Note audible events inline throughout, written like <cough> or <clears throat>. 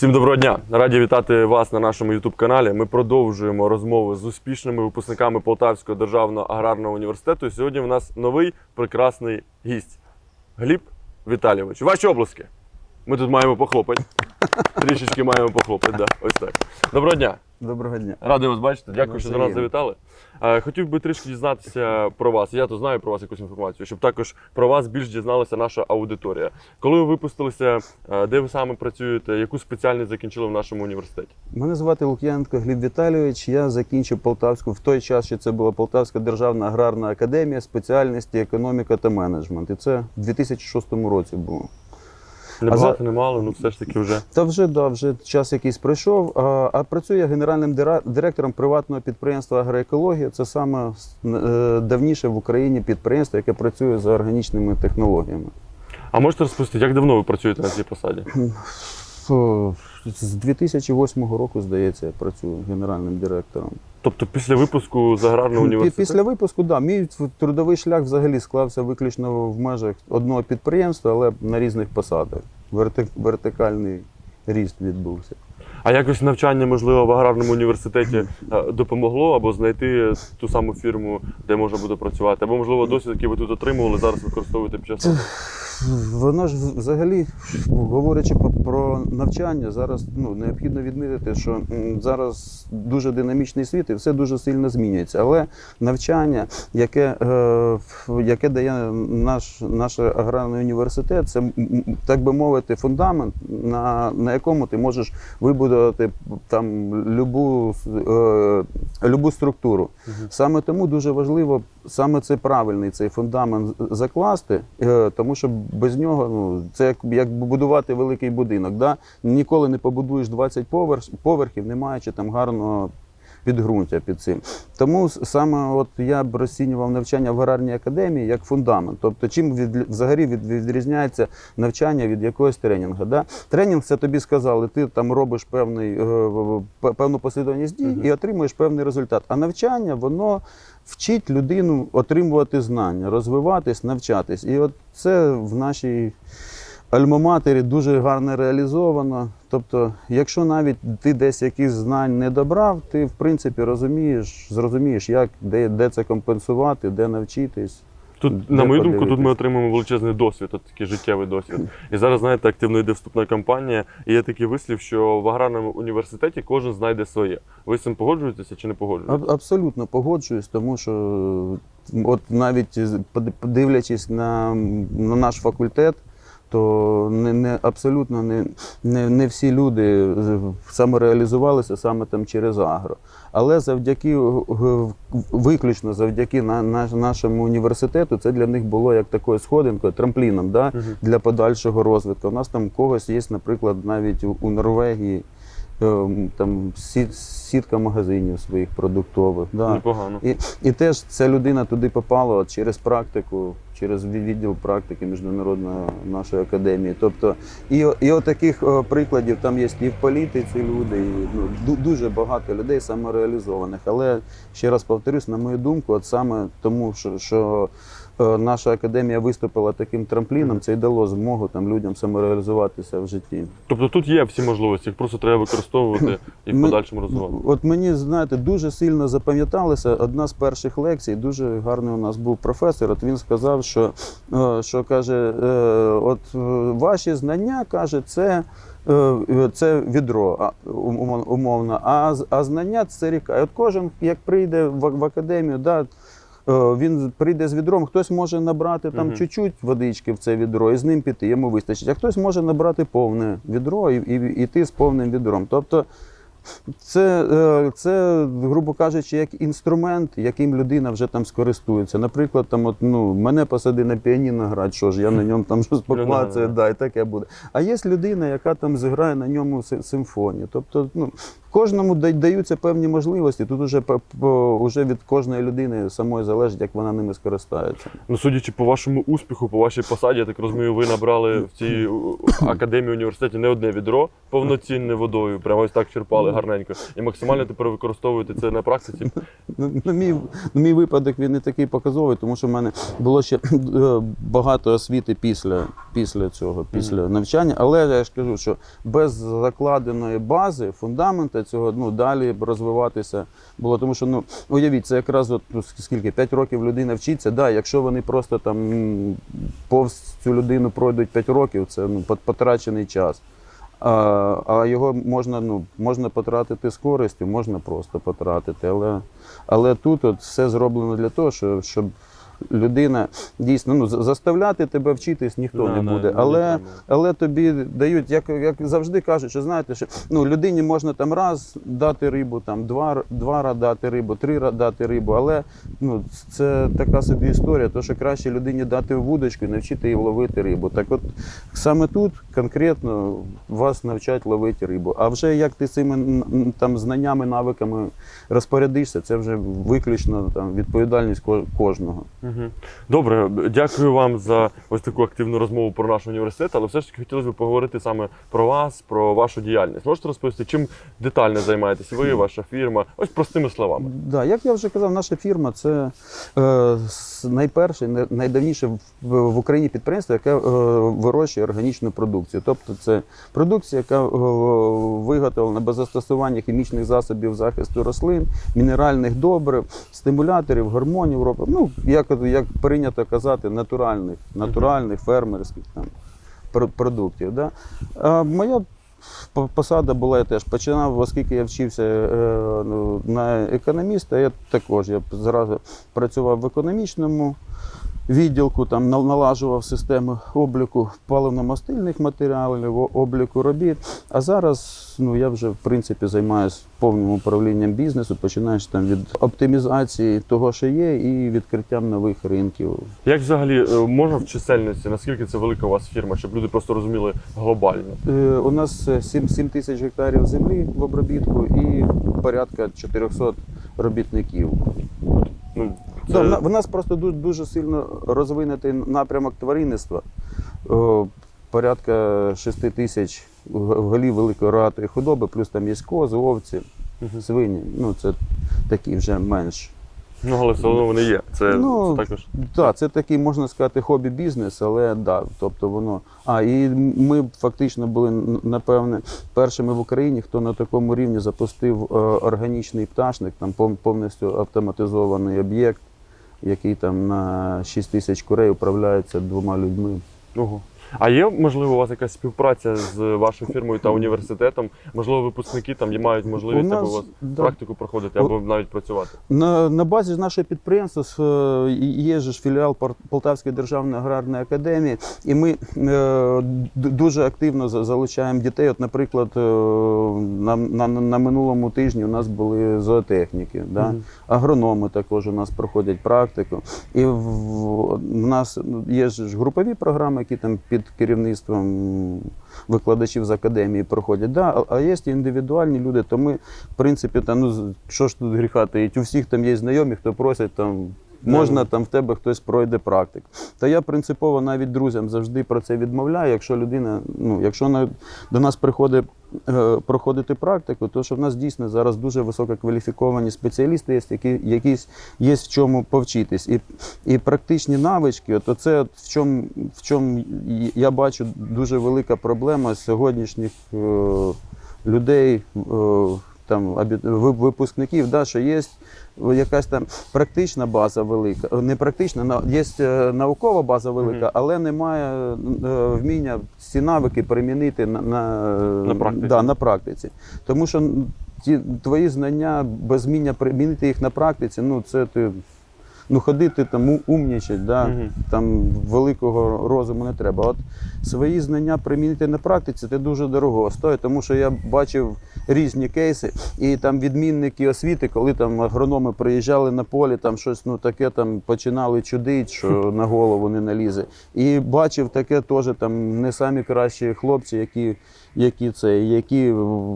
Всім доброго дня! Раді вітати вас на нашому ютуб-каналі. Ми продовжуємо розмови з успішними випускниками Полтавського державного аграрного університету. І сьогодні в нас новий прекрасний гість Гліб Віталійович. Ваші обласки. Ми тут маємо похлопати. <laughs> Трішечки маємо похлопати. Да. Ось так. Доброго дня. Доброго дня. Радий вас бачити. Дякую, що до нас завітали. Е, Хотів би трішки дізнатися про вас. Я то знаю про вас якусь інформацію, щоб також про вас більш дізналася наша аудиторія. Коли ви випустилися, е, де ви саме працюєте, яку спеціальність закінчили в нашому університеті? Мене звати Лук'яненко Гліб Віталійович. Я закінчив Полтавську в той час, що це була Полтавська державна аграрна академія спеціальності економіка та менеджмент. І це в 2006 році було. Не А за- багато, ну все ж таки вже. Та вже да, вже час якийсь пройшов. А, а працюю я генеральним директором приватного підприємства Агроекологія. Це саме е, давніше в Україні підприємство, яке працює за органічними технологіями. А можете розповісти, як давно ви працюєте на цій посаді? З 2008 року, здається, я працюю генеральним директором. Тобто після випуску з аграрного університету? Після випуску, да, мій трудовий шлях взагалі склався виключно в межах одного підприємства, але на різних посадах. Верти- вертикальний ріст відбувся. А якось навчання, можливо, в аграрному університеті е, допомогло або знайти ту саму фірму, де можна буде працювати, або можливо досвід, який ви тут отримували, зараз використовуєте під час. Воно ж взагалі, говорячи про навчання, зараз ну, необхідно відмітити, що зараз дуже динамічний світ і все дуже сильно змінюється. Але навчання, яке, е, яке дає наш, наш аграрний університет, це, так би мовити, фундамент, на, на якому ти можеш вибудувати там любу, е, любу структуру. Саме тому дуже важливо саме це правильний цей фундамент закласти, е, тому що без нього ну, це як, як будувати великий будинок. Да? Ніколи не побудуєш 20 поверх, поверхів, не маючи там гарного. Підґрунтя під цим. Тому саме от я б розцінював навчання в аграрній академії як фундамент. Тобто, чим від, взагалі від, відрізняється навчання від якогось тренінгу. Да? Тренінг це тобі сказали, ти там робиш певний, е, певну послідовність дій і отримуєш певний результат. А навчання воно вчить людину отримувати знання, розвиватись, навчатись. І от це в нашій альма-матері дуже гарно реалізовано. Тобто, якщо навіть ти десь якісь знань не добрав, ти в принципі розумієш, зрозумієш, як де, де це компенсувати, де навчитись. Тут, Де на мою думку, тут ми отримуємо величезний досвід, от такий життєвий досвід. І зараз, знаєте, активно йде вступна кампанія. І є такий вислів, що в аграрному університеті кожен знайде своє. Ви з цим погоджуєтеся чи не погоджуєтеся? Аб- Абсолютно погоджуюсь, тому що от навіть подивлячись на, на наш факультет, то не, не абсолютно не, не, не всі люди самореалізувалися саме там через агро. Але завдяки е, виключно завдяки на, на, нашому університету, це для них було як такою сходинкою, трампліном да, для подальшого розвитку. У нас там когось є, наприклад, навіть у, у Норвегії. Ем, Там сітка магазинів своїх продуктових. Да. Непогано. І, і теж ця людина туди попала через практику, через відділ практики міжнародної нашої академії. Тобто, і, і от таких прикладів там є і в політиці люди, і, ну, дуже багато людей самореалізованих. Але ще раз повторюсь, на мою думку, от саме тому, що, що е, наша академія виступила таким трампліном, це й дало змогу там людям самореалізуватися в житті. Тобто тут є всі можливості, їх просто треба використовувати <clears throat> і в подальшому розвивати. От мені, знаєте, дуже сильно запам'яталася одна з перших лекцій. Дуже гарний у нас був професор. От він сказав, що, е, що каже, е, от е, ваші знання каже, це. е, Це відро умовно, а, а знання це ріка. І от кожен, як прийде в, в академію, да, е, він прийде з відром, хтось може набрати там чуть-чуть водички в це відро і з ним піти, йому вистачить. А хтось може набрати повне відро і, і йти з повним відром. Тобто це, е, це, грубо кажучи, як інструмент, яким людина вже там скористується. Наприклад, там, от, ну, мене посади на піаніно грати, що ж, я на ньому там щось поклацаю, <laughs> Ну, да, і таке буде. А є людина, яка там зіграє на ньому симфонію. Тобто, ну, кожному даються певні можливості. Тут уже, уже від кожної людини самої залежить, як вона ними скористається. Ну, судячи по вашому успіху, по вашій посаді, я так розумію, ви набрали в цій академії університеті не одне відро повноцінне водою, прямо ось так черпали гарненько. І максимально тепер використовуєте це на практиці. Ну, ну, мій, ну, мій випадок він не такий показовий, тому що в мене було ще е, багато освіти після, після цього, після навчання. Але я ж кажу, що без закладеної бази, фундамента цього ну, далі розвиватися було. Тому що ну, уявіть, це якраз от, ну, скільки 5 років людина вчиться. Да, якщо вони просто там повз цю людину пройдуть 5 років, це ну, потрачений час. А, а його можна, ну, можна потратити з користю, можна просто потратити. Але, але тут от все зроблено для того, щоб людина дійсно ну, за- заставляти тебе вчитись ніхто Да, не буде. не але, треба. але тобі дають, як, як завжди кажуть, що знаєте, що ну, людині можна там раз дати рибу, там два, два дати рибу, три дати рибу, але ну, це така собі історія, то що краще людині дати вудочку і навчити її ловити рибу. Так от саме тут конкретно вас навчать ловити рибу. А вже як ти цими там знаннями, навиками розпорядишся, це вже виключно там відповідальність ко- кожного. Добре, дякую вам за ось таку активну розмову про наш університет, але все ж таки хотілося б поговорити саме про вас, про вашу діяльність. Можете розповісти, чим детально займаєтесь ви, ваша фірма? Ось простими словами. Да, як я вже казав, наша фірма це е, найперше, найдавніше в, в Україні підприємство, яке е, вирощує органічну продукцію. Тобто це продукція, яка е, виготовлена без застосування хімічних засобів захисту рослин, мінеральних добрив, стимуляторів, гормонів, ну, як, як прийнято казати, натуральних, натуральних фермерських там, продуктів. Да? А моя посада була я теж починав, оскільки я вчився е, ну, на економіста, я також я зразу працював в економічному відділку, там налажував систему обліку паливно-мастильних матеріалів, обліку робіт. А зараз ну, я вже в принципі займаюся повним управлінням бізнесу, починаєш там від оптимізації того, що є, і відкриттям нових ринків. Як взагалі е, можна в чисельності, наскільки це велика у вас фірма, щоб люди просто розуміли глобально? Е, У нас е, 7, 7 тисяч гектарів землі в обробітку і порядка 400 робітників. Ну, Да, це... в в нас просто дуже, дуже сильно розвинутий напрямок тваринництва. Порядка 6 тисяч голів великої рогатої худоби, плюс там є кози, овці, свині. Ну, це такі вже менш. Ну, але все одно вони є. Це, Ну, це також. Так, це такий, можна сказати, хобі-бізнес, але да, тобто воно. А, і ми фактично були, напевне, першими в Україні, хто на такому рівні запустив е, органічний пташник, там повністю автоматизований об'єкт, який там на 6 тисяч курей управляється двома людьми. Ого. А є, можливо, у вас якась співпраця з вашою фірмою та університетом? Можливо, випускники там мають можливість нас, або у вас да. практику проходити, або навіть працювати. На, на базі нашого підприємства е, є ж філіал Полтавської державної аграрної академії, і ми е, дуже активно залучаємо дітей. От, наприклад, е, на, на, на минулому тижні у нас були зоотехніки, да? Мгм. агрономи також у нас проходять практику. І в, в нас є ж групові програми, які там під керівництвом викладачів з академії проходять. Да, а- є індивідуальні люди, то ми, в принципі, там, ну, що ж тут гріха таїть, у всіх там є знайомі, хто просять там. Можна там в тебе хтось пройде практик. Та я принципово навіть друзям завжди про це відмовляю. Якщо людина, ну якщо на, до нас приходить е, проходити практику, то що в нас дійсно зараз дуже висококваліфіковані спеціалісти є, які якісь є в чому повчитись. І, і практичні навички, от це в чому в чому я бачу дуже велика проблема сьогоднішніх е, людей. Е, там випускників, да, що є якась там практична база велика, не практична, на- є е, наукова база велика, але немає е, вміння ці навики примінити на, на, На практиці. Да, на практиці. Тому що ті твої знання без вміння примінити їх на практиці, ну це ти. Ну, ходити там умнічать, да? Мгм. там великого розуму не треба. От свої знання примінити на практиці це дуже дорого стоїть, тому що я бачив різні кейси, і там відмінники освіти, коли там агрономи приїжджали на полі, там щось ну таке там починали чудити, що <laughs> на голову не налізе. І бачив таке теж там не самі кращі хлопці, які які це, які е,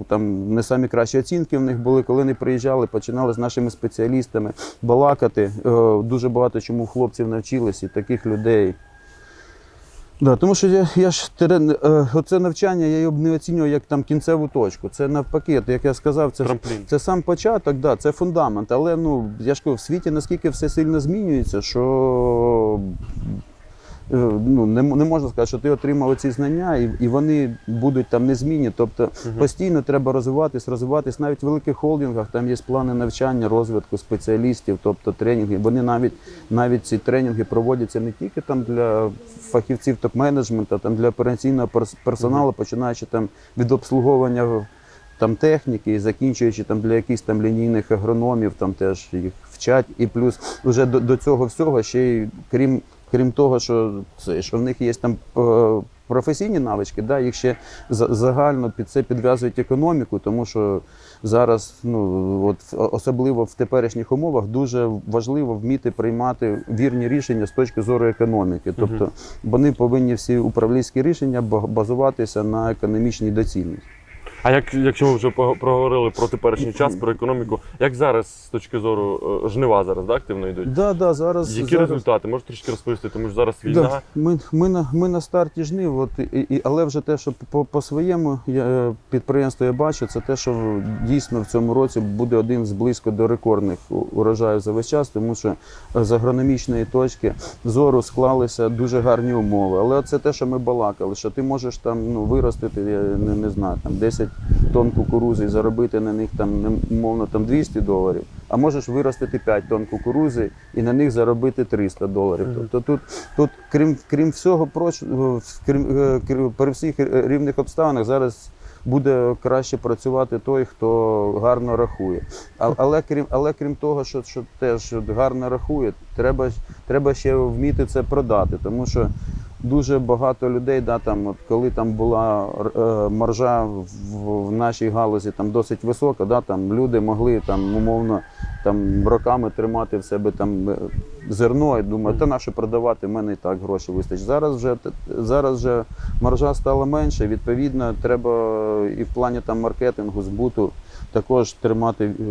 там не самі кращі оцінки в них були, коли вони приїжджали, починали з нашими спеціалістами балакати. Е, Дуже багато чому хлопців навчились і таких людей. Да, тому що я, я ж терен, е, оце навчання я його не оцінював як там кінцеву точку. Це навпаки, як я сказав, це, Трамплін. це сам початок, да, це фундамент. Але ну, я ж кажу, в світі наскільки все сильно змінюється, що ну, не, не можна сказати, що ти отримав ці знання, і, і вони будуть там незмінні. Тобто постійно треба розвиватись, розвиватись. Навіть в великих холдингах там є плани навчання, розвитку спеціалістів, тобто тренінги. Вони навіть навіть ці тренінги проводяться не тільки там для фахівців топ-менеджменту, там для операційного перс- персоналу, починаючи там від обслуговування там техніки і закінчуючи там для якихось там лінійних агрономів, там теж їх вчать. І плюс вже до, до цього всього ще й крім, крім того, що це що в них є там. е, Професійні навички, да, їх ще за- загально під це підв'язують економіку, тому що зараз, ну от в- особливо в теперішніх умовах, дуже важливо вміти приймати вірні рішення з точки зору економіки. Тобто вони повинні всі управлінські рішення ба- базуватися на економічній доцільності. А як, якщо ми вже проговорили про теперішній час, про <clears throat> економіку, як зараз з точки зору е, жнива зараз да, активно йдуть? Да, да, зараз, Які зараз... результати? Можете трішки розповісти, тому що зараз війна. Да, ми, ми, на, ми на старті жнив, от, і, і, але вже те, що по, по своєму я, е, підприємству я бачу, це те, що дійсно в цьому році буде один з близько до рекордних у- урожаїв за весь час, тому що з агрономічної точки зору склалися дуже гарні умови. Але це те, що ми балакали, що ти можеш там ну, виростити, я не, не знаю, там 10 тонн кукурузи і заробити на них там умовно там 200 доларів, а можеш виростити 5 тонн кукурузи і на них заробити 300 доларів. Тобто тут, тут крім, крім всього прочого, крім, е, крім- при всіх е, рівних обставинах зараз буде краще працювати той, хто гарно рахує. А, але, крім, але крім того, що, що теж гарно рахує, треба, треба ще вміти це продати, тому що дуже багато людей, да, там, от коли там була е, маржа в, в нашій галузі там досить висока, да, там люди могли там умовно там роками тримати в себе там е, зерно і думаю, та на що продавати, в мене і так гроші вистачить. Зараз вже зараз вже маржа стала менше. Відповідно, треба і в плані там маркетингу, збуту також тримати е,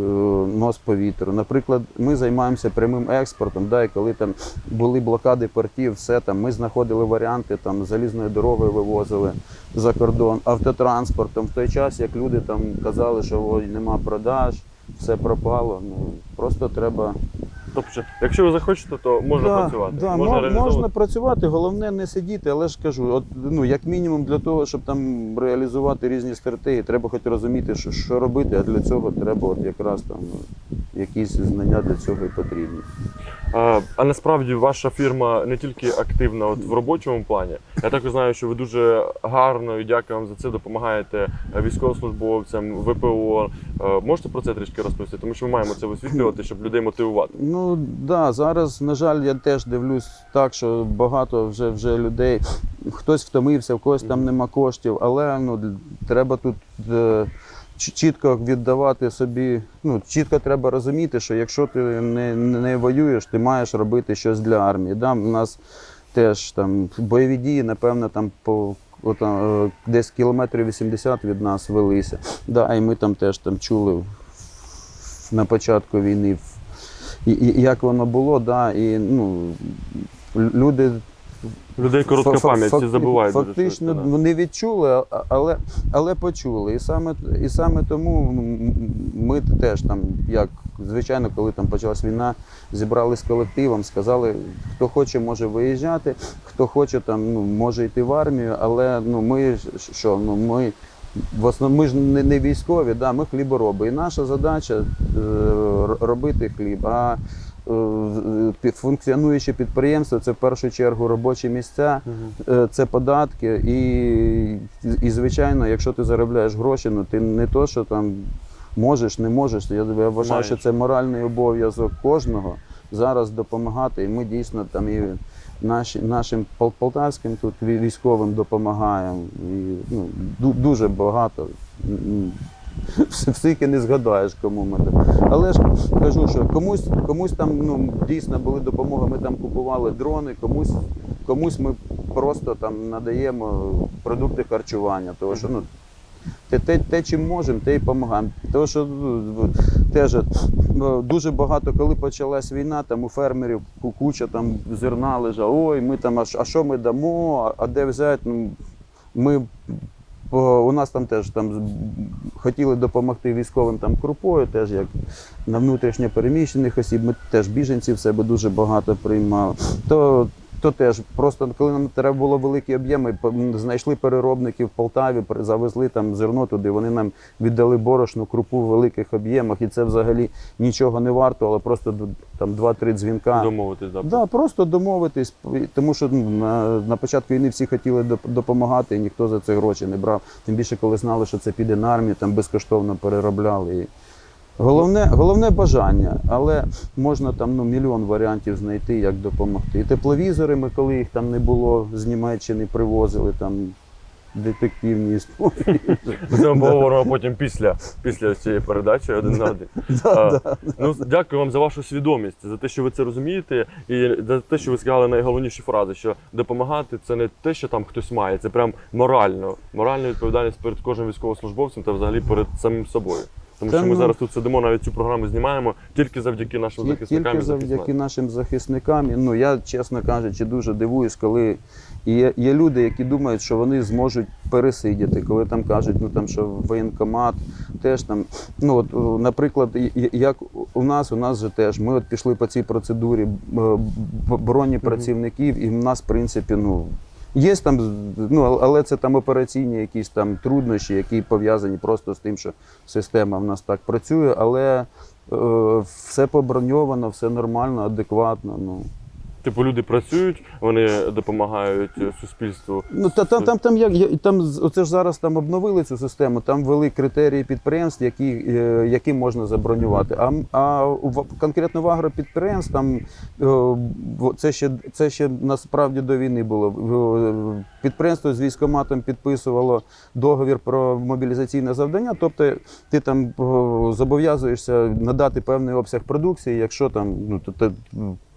нос по вітру. Наприклад, ми займаємося прямим експортом. Да, і коли там були блокади портів, все там ми знаходили варіанти там залізною дорогою вивозили за кордон, автотранспортом. В той час, як люди там казали, що ой, нема продаж, все пропало. Ну просто треба Тобто, якщо ви захочете, то можна да, працювати. Да, можна реалізовувати. можна працювати, головне не сидіти, але ж кажу, от, ну, як мінімум для того, щоб там реалізувати різні стратегії, треба хоч розуміти, що, що робити, а для цього треба от якраз там ну, якісь знання для цього і потрібні. А, а насправді ваша фірма не тільки активна от в робочому плані. Я також знаю, що ви дуже гарно і дякую вам за це допомагаєте військовослужбовцям, ВПО. Можете про це трішки розповісти? Тому що ми маємо це висвітлювати, щоб людей мотивувати. Ну да, зараз, на жаль, я теж дивлюсь так, що багато вже, вже людей, хтось втомився, в когось там нема коштів, але ну, треба тут е, чітко віддавати собі. Ну, чітко треба розуміти, що якщо ти не, не воюєш, ти маєш робити щось для армії. Да? У нас теж там бойові дії, напевно, там по. От, е, десь кілометрів 80 від нас велися. Да, і ми там теж там чули на початку війни і, і як воно було, да, і ну, люди Людей коротка пам'ять, всі забувають. Фактично ну, не відчули, але, але почули. І саме, і саме тому ми теж там, як звичайно, коли там почалась війна, зібрались з колективом, сказали, хто хоче, може виїжджати, хто хоче, там, ну, може йти в армію, але ну, ми що, ну, ми. В основному ми ж не, не військові, да, ми хлібороби. І наша задача е, робити хліб. А функціонуюче підприємство це в першу чергу робочі місця, е, це податки. І, і, звичайно, якщо ти заробляєш гроші, ну ти не то, що там можеш, не можеш. Я, я вважаю, Маєш. що це моральний обов'язок кожного зараз допомагати. І ми дійсно там і наші, нашим полтавським тут військовим допомагаємо. І, ну, дуже багато. І не згадаєш, кому ми там. Але ж кажу, що комусь, комусь там ну, дійсно були допомоги, ми там купували дрони, комусь, комусь ми просто там надаємо продукти харчування. Тому що ну, те, те, те чим можемо, те й допомагаємо. Тому що ну, теж е, дуже багато, коли почалась війна, там у фермерів ку- куча там зерна лежала, ой, ми там, а що- ми дамо, а- де взяти? Ну, Ми у нас там теж там хотіли допомогти військовим там крупою, теж як на внутрішньо переміщених осіб. Ми теж біженців себе дуже багато приймали. То, то теж просто коли нам треба було великі об'єми, знайшли переробників в Полтаві, завезли там зерно туди. Вони нам віддали борошну крупу в великих об'ємах, і це взагалі нічого не варто, але просто там два-три дзвінка. Домовитись, да. Да, просто домовитись, тому що ну, на, на початку війни всі хотіли доп- допомагати, і ніхто за це гроші не брав. Тим більше, коли знали, що це піде на армію, там безкоштовно переробляли. Головне, головне бажання, але можна там ну, мільйон варіантів знайти, як допомогти. І тепловізори ми, коли їх там не було, з Німеччини привозили там детективні історії. Ми це поговоримо потім після, після цієї передачі один на один. <laughs> А, Ну, дякую вам за вашу свідомість, за те, що ви це розумієте, і за те, що ви сказали найголовніші фрази, що допомагати це не те, що там хтось має, це прям морально, моральна відповідальність перед кожним військовослужбовцем та взагалі перед самим собою. Тому Та що ми ну. зараз тут сидимо, навіть цю програму знімаємо тільки завдяки нашим захисникам. Тільки і завдяки захисникам. нашим захисникам. І, Ну я, чесно кажучи, дуже дивуюсь, коли є, є люди, які думають, що вони зможуть пересидіти, коли там кажуть, ну там що воєнкомат теж там. Ну от, о, наприклад, і- і- як у нас, у нас же теж ми от пішли по цій процедурі е, б- броні працівників, і в нас, в принципі, ну. Є там, ну але це там операційні якісь там труднощі, які пов'язані просто з тим, що система в нас так працює, але е, все поброньовано, все нормально, адекватно. Ну, Типу люди працюють, вони допомагають е, суспільству. ну та, там, там, там, як, там, оце ж зараз там обновили цю систему, там ввели критерії підприємств, які, е, які можна забронювати. А, а конкретно в агропідприємств там е, це ще, це ще насправді до війни було. Підприємство з військоматом підписувало договір про мобілізаційне завдання. Тобто ти там зобов'язуєшся надати певний обсяг продукції, якщо там ну, то,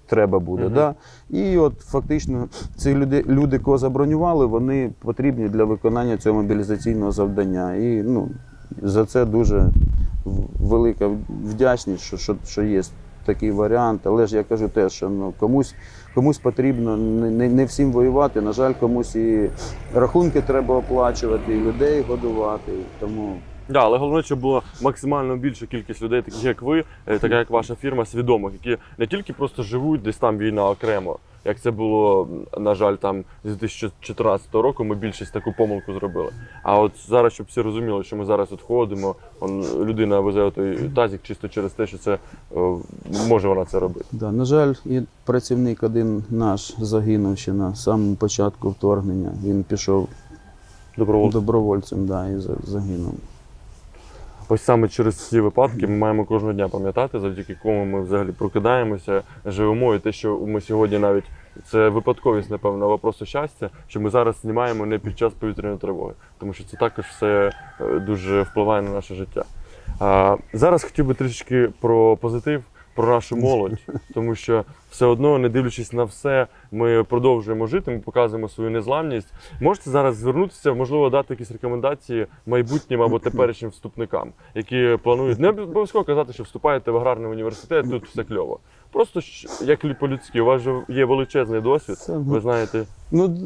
треба буде. Мгм. Да? І от фактично ці люди, люди, кого забронювали, вони потрібні для виконання цього мобілізаційного завдання. І ну, за це дуже велика вдячність, що, що, що є такий варіант. Але ж я кажу те, що ну, комусь, комусь потрібно не, не, не всім воювати. На жаль, комусь і рахунки треба оплачувати, і людей годувати. Тому Да, але головне, щоб було максимально більша кількість людей, таких як ви, е, така як ваша фірма, свідомих, які не тільки просто живуть десь там війна окремо, як це було, на жаль, там з 2014 року ми більшість таку помилку зробили. А от зараз, щоб всі розуміли, що ми зараз от ходимо, он, людина везе той тазик чисто через те, що це е, може вона це робити. Да, на жаль, і працівник один наш загинув ще на самому початку вторгнення. Він пішов Добровольцем. добровольцем да, і за- загинув. Ось саме через ці випадки ми маємо кожного дня пам'ятати, завдяки кому ми взагалі прокидаємося, живемо, і те, що ми сьогодні навіть це випадковість, напевно, вопросу щастя, що ми зараз знімаємо не під час повітряної тривоги, тому що це також все е, дуже впливає на наше життя. А, зараз хотів би трішечки про позитив, про нашу молодь, тому що все одно, не дивлячись на все, ми продовжуємо жити, ми показуємо свою незламність. Можете зараз звернутися, можливо, дати якісь рекомендації майбутнім або теперішнім вступникам, які планують не обов'язково казати, що вступаєте в аграрний університет, тут все кльово. Просто як по-людськи, у вас же є величезний досвід. Це- Ви знаєте, Ну,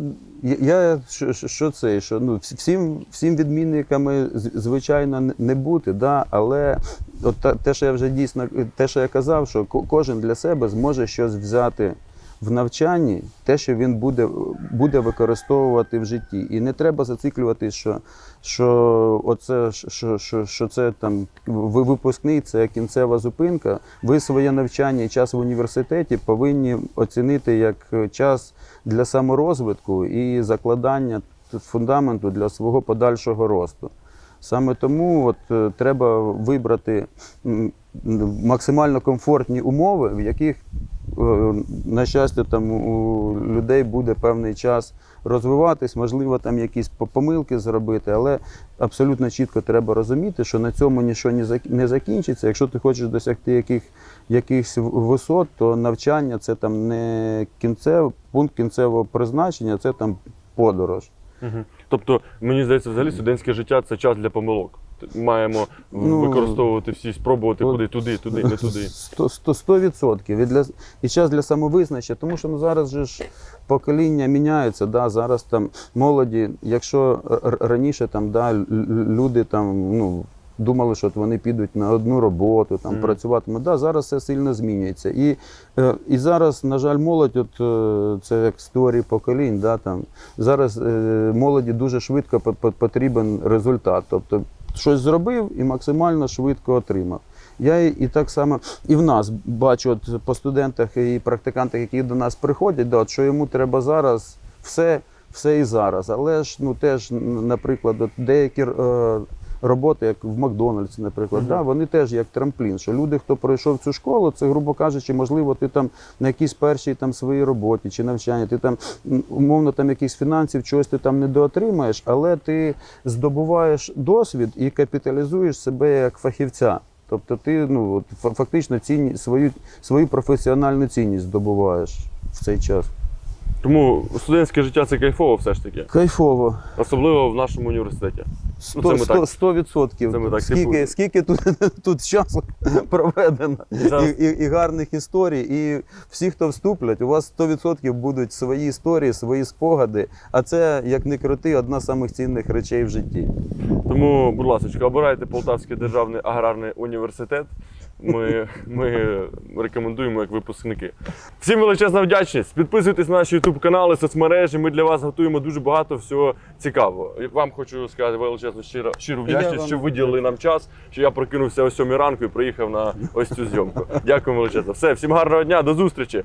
я- я що, що- це? Що, ну, всім, всім відмінниками, звичайно, не бути, да? але от те, що я вже дійсно, те, що я казав, що ко- кожен для себе зможе щось взяти в навчанні, те, що він буде, буде використовувати в житті. І не треба зациклюватись, що, що, оце, що, що, що це там випускний, це кінцева зупинка. Ви своє навчання і час в університеті повинні оцінити як час для саморозвитку і закладання фундаменту для свого подальшого росту. Саме тому от, е, треба вибрати максимально комфортні умови, в яких, на щастя, там у людей буде певний час розвиватись, можливо, там якісь помилки зробити, але абсолютно чітко треба розуміти, що на цьому нічого не закінчиться. Якщо ти хочеш досягти яких, якихось висот, то навчання це там не кінцев, пункт кінцевого призначення, це там подорож. Мгм. Тобто, мені здається, взагалі студентське життя це час для помилок. Маємо Ну, використовувати всі, спробувати от- куди, туди, туди, не туди. Сто- сто- сто відсотків. І, для, і час для самовизначення, тому що ну, зараз же ж покоління міняються. Да, зараз там молоді, якщо раніше там, да, люди там, ну, думали, що от вони підуть на одну роботу, там, Мгм. працюватимуть. Да, зараз все сильно змінюється. І, е, і зараз, на жаль, молодь, от, е, це як з теорії поколінь, да, там, зараз е, молоді дуже швидко по- по- потрібен результат. Тобто щось зробив і максимально швидко отримав. Я і, так само і в нас бачу от по студентах і практикантах, які до нас приходять, да, от, що йому треба зараз все, все і зараз. Але ж ну теж, наприклад, от деякі е, роботи, як в Макдональдсі, наприклад, Мгм. да, вони теж як трамплін. Що люди, хто пройшов цю школу, це, грубо кажучи, можливо, ти там на якійсь першій там своїй роботі чи навчанні, ти там умовно там якісь фінансів, чогось ти там не доотримаєш, але ти здобуваєш досвід і капіталізуєш себе як фахівця. Тобто ти ну, фактично цінні, свою, свою професіональну цінність здобуваєш в цей час. Тому студентське життя це кайфово все ж таки, Кайфово. особливо в нашому університеті. Ну, це ми Сто, так- відсотків. це ми так Скільки, типу- скільки тут, <laughs> тут часу <laughs> проведено Зараз- і, і, і гарних історій. І всі, хто вступлять, у вас 100% будуть свої історії, свої спогади. А це, як не крути, одна з самих цінних речей в житті. Тому, будь ласка, обирайте Полтавський державний аграрний університет. Ми, ми рекомендуємо як випускники. Всім величезна вдячність. Підписуйтесь на наші YouTube канали, соцмережі. Ми для вас готуємо дуже багато всього цікавого. Вам хочу сказати величезну щиро, щиру вдячність, що виділили нам час, що я прокинувся о 7 ранку і приїхав на ось цю зйомку. Дякую величезно. Все, всім гарного дня, до зустрічі.